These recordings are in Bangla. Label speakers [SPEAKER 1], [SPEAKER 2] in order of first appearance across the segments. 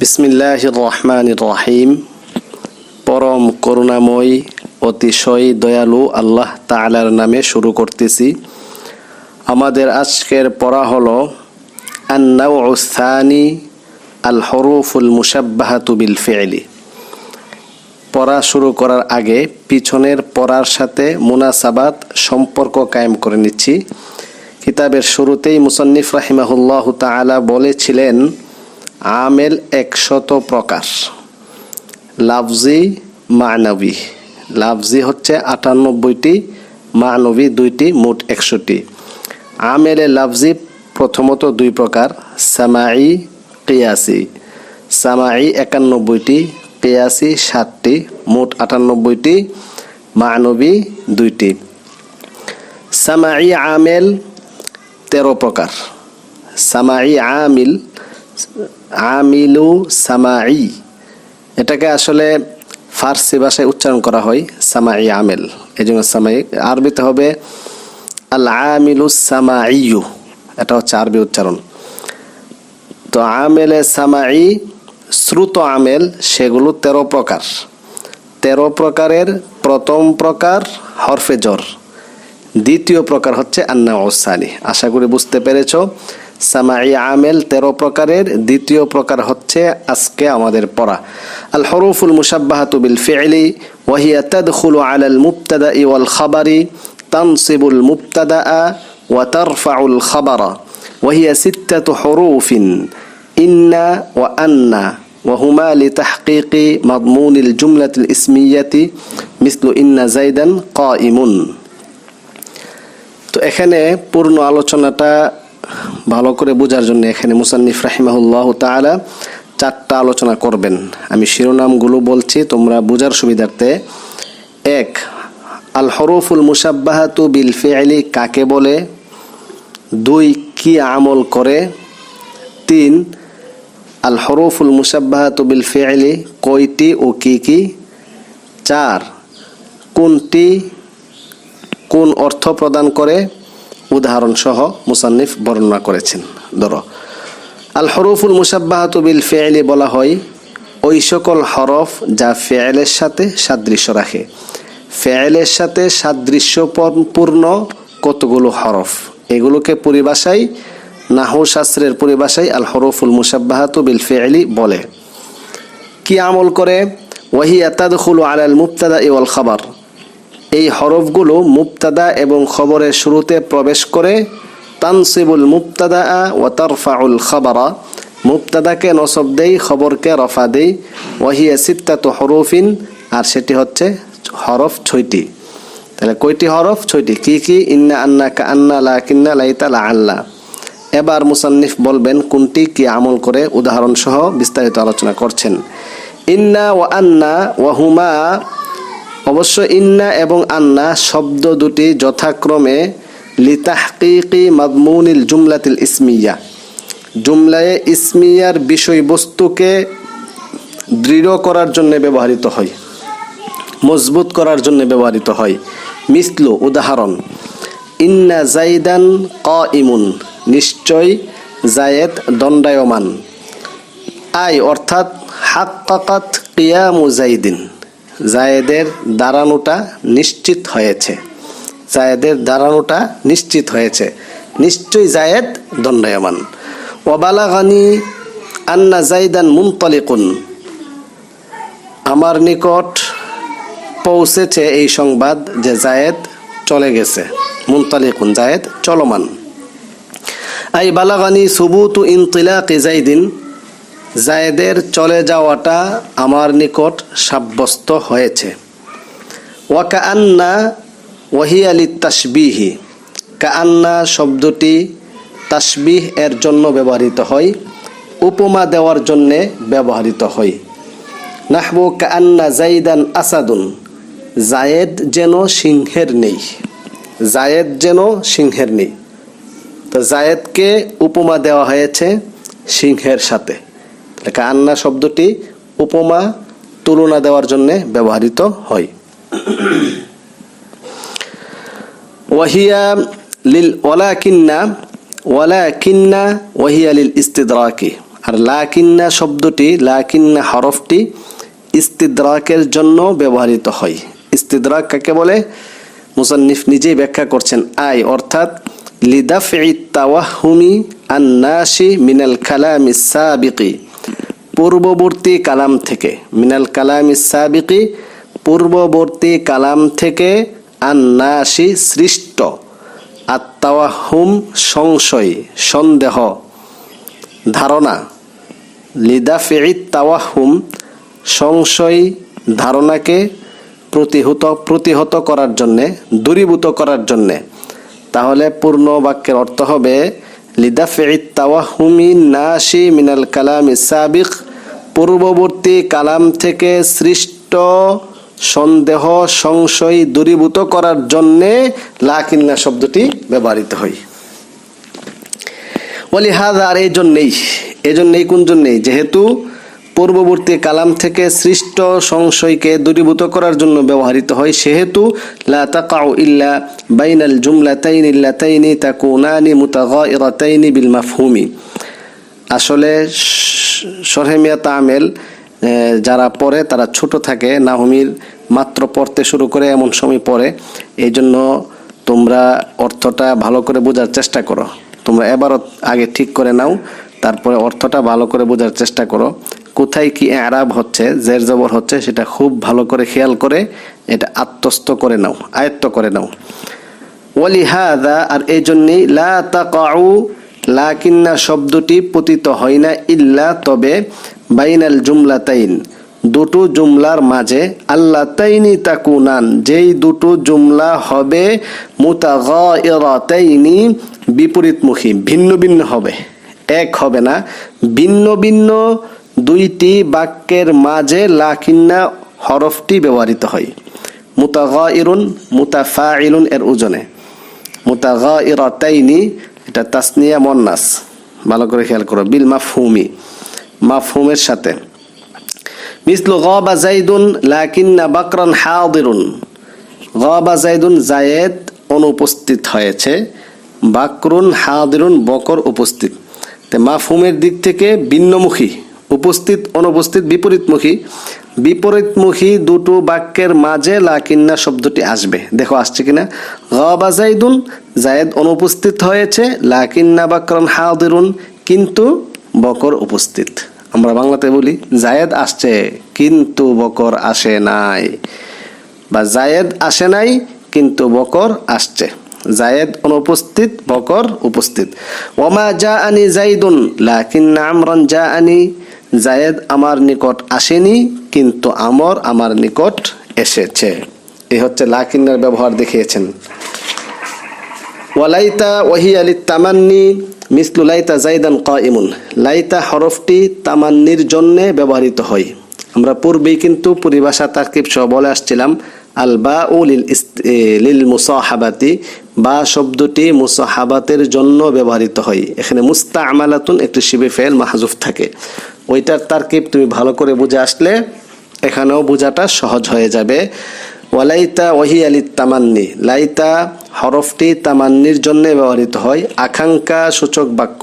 [SPEAKER 1] বিসমিল্লাহ রহমান রহিম পরম করুণাময়, অতিশয় দয়ালু আল্লাহ তাআলার নামে শুরু করতেছি। আমাদের আজকের পড়া হল আন্নাউ সানি আল হরুফুল মুসাব্বাহাতু বিল ফেলি পড়া শুরু করার আগে পিছনের পড়ার সাথে মুনাসাবাত সম্পর্ক কায়েম করে নিচ্ছি। কিতাবের শুরুতেই মুসন্নিফ রাহিমাহুল্লাহ তাআলা বলেছিলেন আমেল একশত প্রকার। লাফজি মানবী। লাফজি হচ্ছে আটানব্বইটি, মানবী দুইটি, মোট একশোটি। আমেলে লাফজি প্রথমত দুই প্রকার সামাই কিয়াসি। সামাই একানব্বইটি, কিয়াসি সাতটি, মোট আটানব্বইটি, মানবী দুইটি। সামাই আমেল তেরো প্রকার। সামাই আমিল আমিলু সামাই এটাকে আসলে ফার্সি ভাষায় উচ্চারণ করা হয় সামাই আমেল। এই জন্য সামাই আরবিতে হবে আল আমিলু সামাইয়ু এটা হচ্ছে আরবি উচ্চারণ। তো আমেলে সামাই শ্রুত আমেল, সেগুলো তেরো প্রকার। তেরো প্রকারের প্রথম প্রকার হরফে জর দ্বিতীয় প্রকার হচ্ছে আন্না ওসানি আশা করি বুঝতে পেরেছ। সামাই আমেল তেরো প্রকারের দ্বিতীয় প্রকার হচ্ছে আজকে আমাদের পড়া আল হরুফুল মুসাব্বাহাতু বিল ফি'লি ওয়াহিয়া তাদখুলু আলাল মুবতাদা ওয়াল খাবারি তানসিবুল মুবতাদা ওয়া তারফাউল খাবারা ওয়াহিয়া সিত্তাতু হরুফিন ইন্না ওয়া আন্না وهما لتحقيق مضمون الجملة الإسمية مثل إن زيدا قائم তো এখানে পূর্ণ আলোচনাটা ভালো করে বোঝার জন্য এখানে মুসান্নিফ রাহিমাহুল্লাহ তাআলা চারটা আলোচনা করবেন। আমি শিরোনামগুলো বলছি, তোমরা বোঝার সুবিধার্থে। এক, আল হরফুল মুসাব্বাহাতু বিল ফিআলি কাকে বলে? দুই, কি আমল করে? তিন, আল হরফুল মুসাব্বাহাতু বিল ফিআলি কয়টি ও কি কি? চার, কোনটি কোন অর্থ প্রদান করে? উদাহরণ সহ মুসান্নিফ বর্ণনা করেছেন। ধরো আল হরফুল মুসাব্বাহাতু বিল ফেয়েলি বলা হয়, ওই সকল হরফ যা ফেয়েলের সাথে সাদৃশ্য রাখে। ফেয়েলের সাথে সাদৃশ্যপূর্ণ কতগুলো হরফ? এগুলোকে পরিভাষায় নাহু শাস্ত্রের পরিভাষায় আল হরফুল মুসাব্বাহাতু বিল। ফেয়ালি বলে কি আমল করে? ওয়াহি আতাদখুলু আলাল মুবতাদা ইওয়াল খাবার। এই হরফগুলো মুবতাদা এবং খবরের শুরুতে প্রবেশ করে, তানসিবুল মুবতাদা ও তারফাউল খবরা। মুবতাদাকে নসব দেই, খবরকে রফা দেই। ওয়াহিয়া সিত্তাত হরফিন, আর সেটি হচ্ছে হরফ ছয়টি। তাহলে কয়টি হরফ? ছয়টি। কি কি? ইন্না আন্না কা আন্না লা কিন্না লাইতা লা আল্লাহ এবার মুসান্নিফ বলবেন কোনটি কি আমল করে উদাহরণ সহ বিস্তারিত আলোচনা করছেন। ইন্না ও আন্না ওয়াহুমা অবশ্য ইন্না এবং আন্না শব্দ দুটি যথাক্রমে লিতাহকিকি মাদমুনিল জুমলাতিল ইসমিয়া। জুমলায়ে ইসমিয়ার বিষয়বস্তুকে দৃঢ় করার জন্য ব্যবহৃত হয়, মজবুত করার জন্য ব্যবহৃত হয়। মিসলু, উদাহরণ, ইন্না জাইদান ক ইমুন নিশ্চয় জায়েদ দণ্ডায়মান। আই, অর্থাৎ, হাক্কাকাত কিয়ামু জাইদিন জায়েদের দাঁড়ানোটা নিশ্চিত হয়েছে। জায়েদের দাঁড়ানোটা নিশ্চিত হয়েছে। নিশ্চয়ই জায়েদ দণ্ডায়মান। ওবালাগানি আন্না জাইদান মুনতলিকুন। আমার নিকট পৌঁছেছে এই সংবাদ যে জায়েদ চলে গেছে। মুনতালিকুন, জায়েদ চলমান। আই বালাগানি সুবুতু ইনতিলাকি জাইদিন। জায়েদের চলে যাওয়াটা আমার নিকট সাব্যস্ত হয়েছে। ওয়াকা আন্না ওয়াহিয়ালি তাসবিহি কান্না শব্দটি তাসবিহ এর জন্য ব্যবহৃত হয়, উপমা দেওয়ার জন্যে ব্যবহৃত হয়। নাহবু কান্না জাইদান আসাদুন। জায়েদ যেন সিংহের নেই। জায়েদ যেন সিংহের নেই। তো জায়েদকে উপমা দেওয়া হয়েছে সিংহের সাথে। কান্না শব্দটি উপমা তুলনা দেওয়ার জন্য ব্যবহৃত হয়। ওয়াহিয়া লিল ওয়ালাকিন্না ওয়ালাকিন্না ওয়াহিয়া লিল ইস্তিদরাকি। আর লাকিন্না শব্দটি, লাকিন্না হরফটি ইস্তিদ্রাকের জন্য ব্যবহৃত হয়। ইস্তিদ্রাক কাকে বলে? মুসান্নিফ নিজেই ব্যাখ্যা করছেন আই, অর্থাৎ লিদাফি তাওয়াহুমি আন্নাসি মিনাল কালামি সাবিকি। পূর্ববর্তী কালাম থেকে, মিনাল কালামি সাবিকি, পূর্ববর্তী কালাম থেকে আন্নাসি সৃষ্ট আত্মাওয়াহুম সংশয়, সন্দেহ, ধারণা লিদাফি তাওয়াহুম সংশয়, ধারণাকে প্রতিহত প্রতিহত করার জন্যে, দূরীভূত করার জন্যে। তাহলে পূর্ণ বাক্যের অর্থ হবে লিদাফি তাওয়াহুমি নাশি মিনাল কালাম সাবিক পূর্ববর্তী কালাম থেকে সৃষ্ট সন্দেহ, সংশয় দূরীভূত করার জন্যে লাকিন্না শব্দটি ব্যবহৃত হয়। বলি হাজা আর এই জন্যেই এই জন্যেই কোন জন্যেই? যেহেতু পূর্ববর্তী কালাম থেকে সৃষ্ট সংশয়কে দূরীভূত করার জন্য ব্যবহৃত হয়, সেহেতু লা তাকাউ ইল্লা বাইনাল জুমলাতাইন ইল্লাতাইনি তাকুনানি মুতাগাইরাতাইনি বিল মাফহুমি। আসলে সরহেমিয়া তামেল যারা পড়ে তারা ছোট থাকে, নাহমির মাত্র পড়তে শুরু করে, এমন সময় পড়ে। এই জন্য তোমরা অর্থটা ভালো করে বোঝার চেষ্টা করো। তোমরা এবারও আগে ঠিক করে নাও, তারপরে অর্থটা ভালো করে বোঝার চেষ্টা করো। কোথায় কি আরাব হচ্ছে, জের জবর হচ্ছে, সেটা খুব ভালো করে খেয়াল করে এটা আত্মস্থ করে নাও, আয়ত্ত করে নাও। ওয়ালিহাদা, আর এই জন্যেই লা তাকাউ লাকিন্না শব্দটি পতিত হয় না ইল্লা তবে বাইনাল জুমলা তাইন দুটো জুমলার মাঝে। আল্লাহ তাইনি তাকুনান, যেই দুটো জুমলা হবে মুতাগাইরাতাইনি বিপরীতমুখী, ভিন্ন ভিন্ন হবে। এক হবে না, ভিন্ন ভিন্ন দুইটি বাক্যের মাঝে লাকিন্না হরফটি ব্যবহৃত হয়। মুতাগাইরুন মুতাফাইলুন এর ওজনে। মুতাগাইরাতাইনি এটা তাসনিয়া মন্নাস ভালো করে খেয়াল করো। বিল মাফহুমি। মাফহুমের সাথে। মিসলু গাবা জাইদুন লাকিন্না বাকরান হাদিরুন। গাবা জাইদুন জায়েদ অনুপস্থিত হয়েছে। বাকরুন হাদিরুন, বকর উপস্থিত। মাফহুমের দিক থেকে ভিন্নমুখী। উপস্থিত, অনুপস্থিত, বিপরীতমুখী। বিপরীতমুখী দুটো বাক্যের মাঝে লাকিন্না শব্দটি আসবে। দেখো, আসছে কিনা? গাবা জাইদুন জায়েদ অনুপস্থিত হয়েছে লাকিন্না বাকরন হাদিরুন, কিন্তু বকর উপস্থিত। আমরা বাংলাতে বলি জায়েদ আসছে, কিন্তু বকর আসে নাই। বা জায়েদ আসে নাই, কিন্তু বকর আসছে। জায়েদ অনুপস্থিত, বকর উপস্থিত। ওমা যা আনি জাইদুন লাকিন আমরন যা আনি জায়েদ আমার নিকট আসেনি, কিন্তু আমর আমার নিকট এসেছে। এ হচ্ছে লাকিনের ব্যবহার দেখিয়েছেন। ওয়ালাইতা ওয়াহি আলি তামান্নি মিসলু লাইতা জাইদান কাইমুন লাইতা হরফটি তামান্নির জন্যে ব্যবহৃত হয়। আমরা পূর্বেই কিন্তু পরিভাষা তারকিব সহ বলে আসছিলাম আল বা লিল লিল মুসাহাবাতি। বা শব্দটি মুসাহাবাতের জন্য ব্যবহৃত হয়। এখানে মুস্তা আমালাতুন একটি শিবে ফেল মাহজুফ থাকে। ওইটার তারকিব তুমি ভালো করে বুঝে আসলে এখানেও বোঝাটা সহজ হয়ে যাবে। ওয়ালাইতা ওয়াহি আলি তামান্নি লাইতা হরফটি তামান্নির জন্য ব্যবহৃত হয়। আকাঙ্ক্ষা সূচক বাক্য।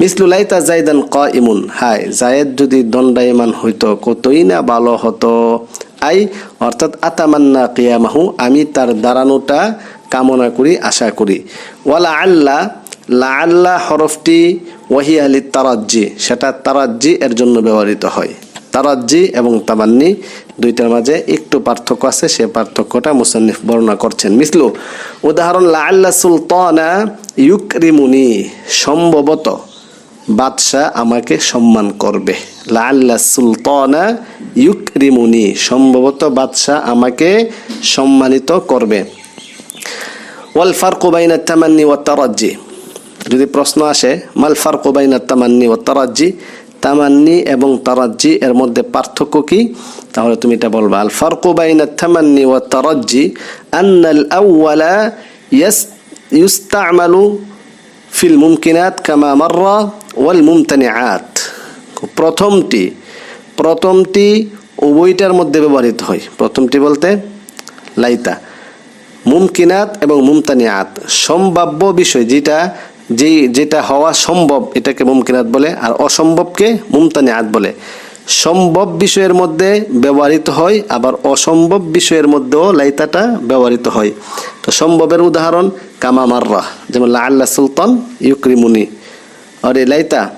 [SPEAKER 1] মিসলু লাইতা জাইদান ক ইমুন হাই জায়েদ যদি দণ্ডায়মান হইতো, কতই না ভালো হতো। আই, অর্থাৎ আতামান্না কিয়ামাহু, আমি তার দাঁড়ানোটা কামনা করি, আশা করি। ওয়ালা আল্লাহ লা আল্লাহ হরফটি ওয়াহি আলি তারাজ্জি সেটা তারাজ্জি এর জন্য ব্যবহৃত হয়। তারাজ্জি এবং তামান্নি দুইটার মাঝে একটু পার্থক্য আছে, সে পার্থক্যটা মুসান্নিফ বর্ণনা করছেন। মিসলু, উদাহরণ লা আল্লাহ সুলতানা ইউকরিমুনি, সম্ভবত বাদশাহ আমাকে সম্মান করবে। লা আল্লাহ সুলতানা ইউকরিমুনি, সম্ভবত বাদশাহ আমাকে সম্মানিত করবে। ওয়াল ফারকু বাইনা তামান্নি ওয়া তারাজ্জি। যদি প্রশ্ন আসে, মাল ফারকু বাইনা তামান্নি ওয়া তারাজ্জি? তামান্নি এবং তারাজ্জি এর মধ্যে পার্থক্য কি? তাহলে তুমি এটা বলবা, আল ফারকু বাইনা তামান্নি ওয়া তারাজ্জি আন্নাল আউওয়ালা ইয়াস, ইউস্তামালু ফিল মুমকিনাত কামা মাররা ওয়াল মুমতানিআত। প্রথমটি প্রথমটি উভয়টার মধ্যে ব্যবহৃত হয়। প্রথমটি বলতে লাইতা, মুমকিনাত এবং মুমতানিয়াত সম্ভাব্য বিষয় যেটা যে যেটা হওয়া সম্ভব এটাকে মুমকিনাত বলে আর অসম্ভবকে মুমতানি মুমতানিয়াত বলে। সম্ভব বিষয়ের মধ্যে ব্যবহৃত হয়, আবার অসম্ভব বিষয়ের মধ্যেও লাইতাটা ব্যবহৃত হয়। তো সম্ভবের উদাহরণ, কামা মাররা, যেমন আল্লাহ সুলতান ইউক্রিমুনি। অরে লাইতা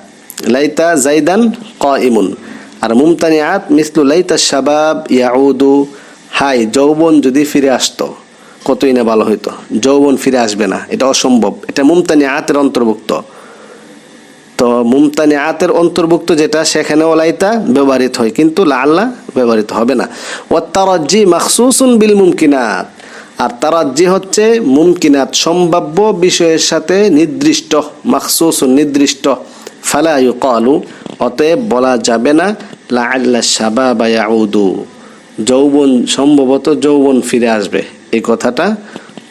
[SPEAKER 1] লাইতা জাইদান ক ইমুন আর মুমতানি মুমতানিয়াত মিসলু লাইতা শাবাব ইয়াউদু হাই যৌবন যদি ফিরে আসতো। কতই না ভালো হইতো। যৌবন ফিরে আসবে না। এটা অসম্ভব। এটা মুমতানি আতের অন্তর্ভুক্ত। তো মুমতানি আতের অন্তর্ভুক্ত যেটা, সেখানে ওলাইতা ব্যবহৃত হয়। কিন্তু লাল্লা ব্যবহৃত হবে না। ও তারাজ্জি মাখসুসুন বিল মুমকিনাত। আর তারাজ্জি হচ্ছে মুমকিনাত। সম্ভাব্য বিষয়ের সাথে নির্দিষ্ট, মাখসুসুন নির্দিষ্ট। ফালা কলু অতএব বলা যাবে না লা আল্লা শাবাবা ইয়াউদু। যৌবন, সম্ভবত যৌবন ফিরে আসবে। এই কথাটা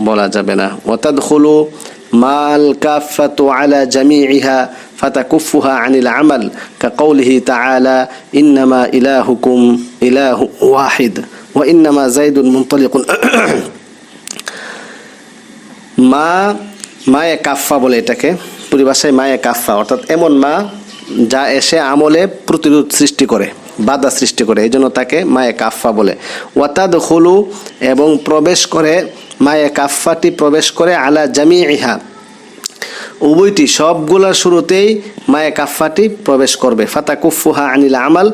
[SPEAKER 1] বলা যাবে না। অর্থাৎ হলো মাল কাফাতু আলা জামিইহা ফাতাকুফুহা আনিল আমাল কাকৌলিহি তাআলা ইন্নামা ইলাহুকুম ইলাহু ওয়াহিদ ওয়া ইন্নামা জাইদুন মুনতালিকুন। মা, মায়ে কাফা বলে এটাকে। পরিভাষায় মায়ে কাফা অর্থাৎ এমন মা যা এসে আমলে প্রতিরোধ সৃষ্টি করে। বাধা সৃষ্টি করে, এই জন্য তাকে মায়ে কাফা বলে। ওয়াতাদ হলু এবং প্রবেশ করে, মায়ে কাফাটি প্রবেশ করে আলা জামি ইহা উভয়টি সবগুলোর শুরুতেই মায়ে কাফাটি প্রবেশ করবে। ফাতা কুফুহা আনিল আমাল,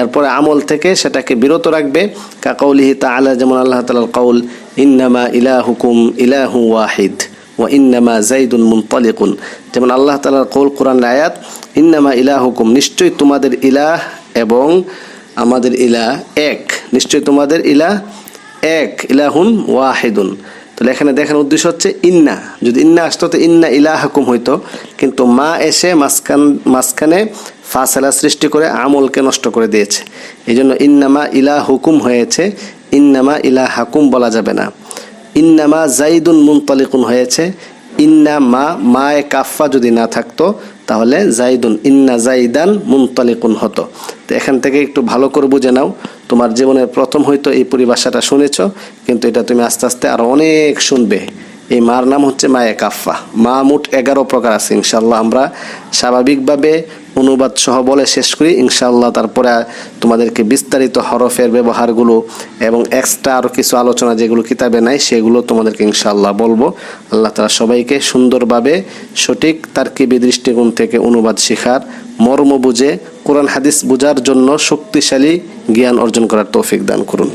[SPEAKER 1] এরপরে আমল থেকে সেটাকে বিরত রাখবে। কাকৌলিহি তাআলা, যেমন আল্লাহ তালার কৌল ইন্নামা ইলাহুকুম ইলাহু ওয়াহিদ, ওয়া ইন্নামা জাইদুন মুনতালিকুন। যেমন আল্লাহ তালার কৌল কোরআন আয়াত, ইন্নামা ইলাহুকুম, নিশ্চয়ই তোমাদের ইলাহ এবং আমাদের ইলা এক। নিশ্চয়ই তোমাদের ইলা এক, ইলাহুন ওয়াহেদুন। তাহলে এখানে দেখানোর উদ্দেশ্য হচ্ছে ইন্না। যদি ইন্না আসতো, তো ইন্না ইলাহাকুম হইতো। কিন্তু মা এসে মাঝখান মাঝখানে ফাসেলা সৃষ্টি করে আমলকে নষ্ট করে দিয়েছে। এই জন্য ইন্নামা ইলা হুকুম হয়েছে। ইন্নামা ইলা হাকুম বলা যাবে না। ইন্নামা জাইদুন মুনতালিকুন হয়েছে। ইন্না মা মায়ে কাফা যদি না থাকতো তাহলে জাইদুন, ইন্না জাইদান মুনতালিকুন হতো। তো এখান থেকে একটু ভালো করে বুঝে নাও, তোমার জীবনের প্রথম হয়তো এই পরিভাষাটা শুনেছ, কিন্তু এটা তুমি আস্তে আস্তে আরও অনেক শুনবে। এই মার নাম হচ্ছে মায়ে কাফা মা মোট এগারো প্রকার আছে ইনশাল্লাহ আমরা স্বাভাবিকভাবে অনুবাদ সহ বলে শেষ করি। ইনশাল্লাহ তারপরে তোমাদেরকে বিস্তারিত হরফের ব্যবহারগুলো এবং এক্সট্রা আরও কিছু আলোচনা যেগুলো কিতাবে নাই, সেগুলো তোমাদেরকে ইনশাল্লাহ বলব। আল্লাহ তালা সবাইকে সুন্দরভাবে সঠিক তার্কিবী দৃষ্টিকোণ থেকে অনুবাদ শেখার মর্ম বুঝে, কোরআন হাদিস বোঝার জন্য শক্তিশালী জ্ঞান অর্জন করার তৌফিক দান করুন।